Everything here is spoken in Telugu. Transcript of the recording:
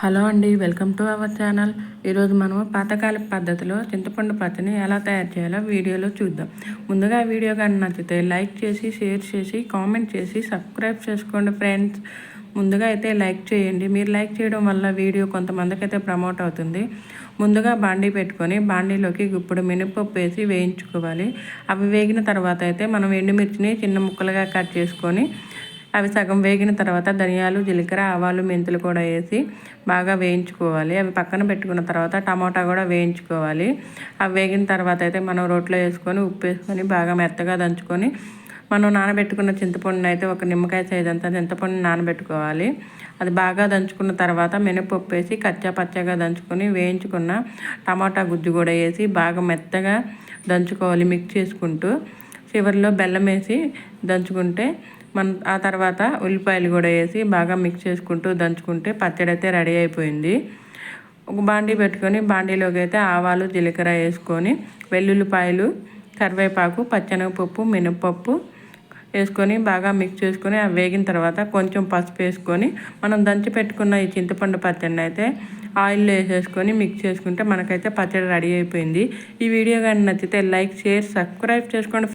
హలో అండి వెల్కమ్ టు అవర్ ఛానల్. ఈరోజు మనం పాతకాల పద్ధతిలో చింతపండు పచ్చని ఎలా తయారు చేయాలో వీడియోలో చూద్దాం. ముందుగా వీడియో కానీ నచ్చితే లైక్ చేసి షేర్ చేసి కామెంట్ చేసి సబ్స్క్రైబ్ చేసుకోండి ఫ్రెండ్స్. ముందుగా అయితే లైక్ చేయండి. మీరు లైక్ చేయడం వల్ల వీడియో కొంతమందికి అయితే ప్రమోట్ అవుతుంది. ముందుగా బాండీ పెట్టుకొని బాండీలోకి ఇప్పుడు మినపప్పు వేసి వేయించుకోవాలి. అవి వేగిన తర్వాత అయితే మనం ఎండుమిర్చిని చిన్న ముక్కలుగా కట్ చేసుకొని అవి సగం వేగిన తర్వాత ధనియాలు జీలకర్ర ఆవాలు మెంతులు కూడా వేసి బాగా వేయించుకోవాలి. అవి పక్కన పెట్టుకున్న తర్వాత టమాటా కూడా వేయించుకోవాలి. అవి వేగిన తర్వాత అయితే మనం రోట్లో వేసుకొని ఉప్పు వేసుకొని బాగా మెత్తగా దంచుకొని మనం నానబెట్టుకున్న చింతపండుని అయితే ఒక నిమ్మకాయ సైజ్ అంతా చింతపండు నానబెట్టుకోవాలి. అది బాగా దంచుకున్న తర్వాత మినపప్పు వేసి కచ్చా పచ్చగా దంచుకొని వేయించుకున్న టమాటా గుజ్జు కూడా వేసి బాగా మెత్తగా దంచుకోవాలి మిక్స్ చేసుకుంటూ. చివరిలో బెల్లం వేసి దంచుకుంటే మన ఆ తర్వాత ఉల్లిపాయలు కూడా వేసి బాగా మిక్స్ చేసుకుంటూ దంచుకుంటే పచ్చడి అయితే రెడీ అయిపోయింది. ఒక బాండీ పెట్టుకొని బాండీలోకి అయితే ఆవాలు జీలకర్ర వేసుకొని వెల్లుల్లిపాయలు కరివేపాకు పచ్చనగపప్పు మినపప్పు వేసుకొని బాగా మిక్స్ చేసుకొని అవి వేగిన తర్వాత కొంచెం పసుపు వేసుకొని మనం దంచి పెట్టుకున్న ఈ చింతపండు పచ్చడిని అయితే ఆయిల్లో వేసేసుకొని మిక్స్ చేసుకుంటే మనకైతే పచ్చడి రెడీ అయిపోయింది. ఈ వీడియో కానీ నచ్చితే లైక్ షేర్ సబ్స్క్రైబ్ చేసుకోండి.